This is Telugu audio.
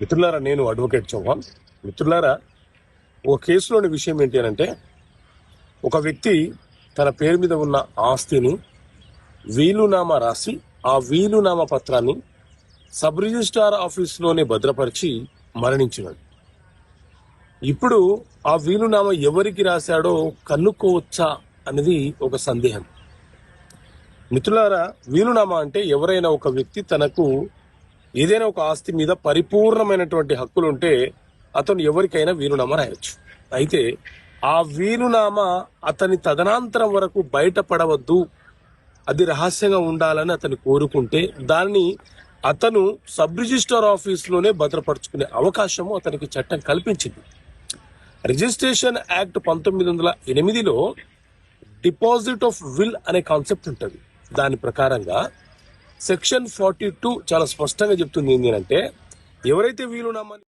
మిత్రులారా నేను అడ్వకేట్ చౌహాన్. మిత్రులారా ఒక కేసులోని విషయం ఏంటి అని అంటే ఒక వ్యక్తి తన పేరు మీద ఉన్న ఆస్తిని వీలునామా రాసి ఆ వీలునామా పత్రాన్ని సబ్ రిజిస్ట్రార్ ఆఫీస్లోనే భద్రపరిచి మరణించినాడు. ఇప్పుడు ఆ వీలునామా ఎవరికి రాశాడో కన్నుకోవచ్చా అనేది ఒక సందేహం. మిత్రులారా వీలునామా అంటే ఎవరైనా ఒక వ్యక్తి తనకు ఏదైనా ఒక ఆస్తి మీద పరిపూర్ణమైనటువంటి హక్కులు ఉంటే అతను ఎవరికైనా వీలునామా రాయొచ్చు. అయితే ఆ వీలునామా అతని తదనంతరం వరకు బయటపడవద్దు. అది రహస్యంగా ఉండాలని అతను కోరుకుంటే దాన్ని అతను సబ్ రిజిస్టర్ ఆఫీస్లోనే భద్రపరుచుకునే అవకాశము అతనికి చట్టం కల్పించింది. రిజిస్ట్రేషన్ యాక్ట్ పంతొమ్మిది వందల ఎనిమిదిలో డిపాజిట్ ఆఫ్ విల్ అనే కాన్సెప్ట్ ఉంటుంది. దాని ప్రకారంగా సెక్షన్ ఫార్టీ టూ చాలా స్పష్టంగా చెప్తుంది ఏంటి అంటే ఎవరైతే వీలునామాని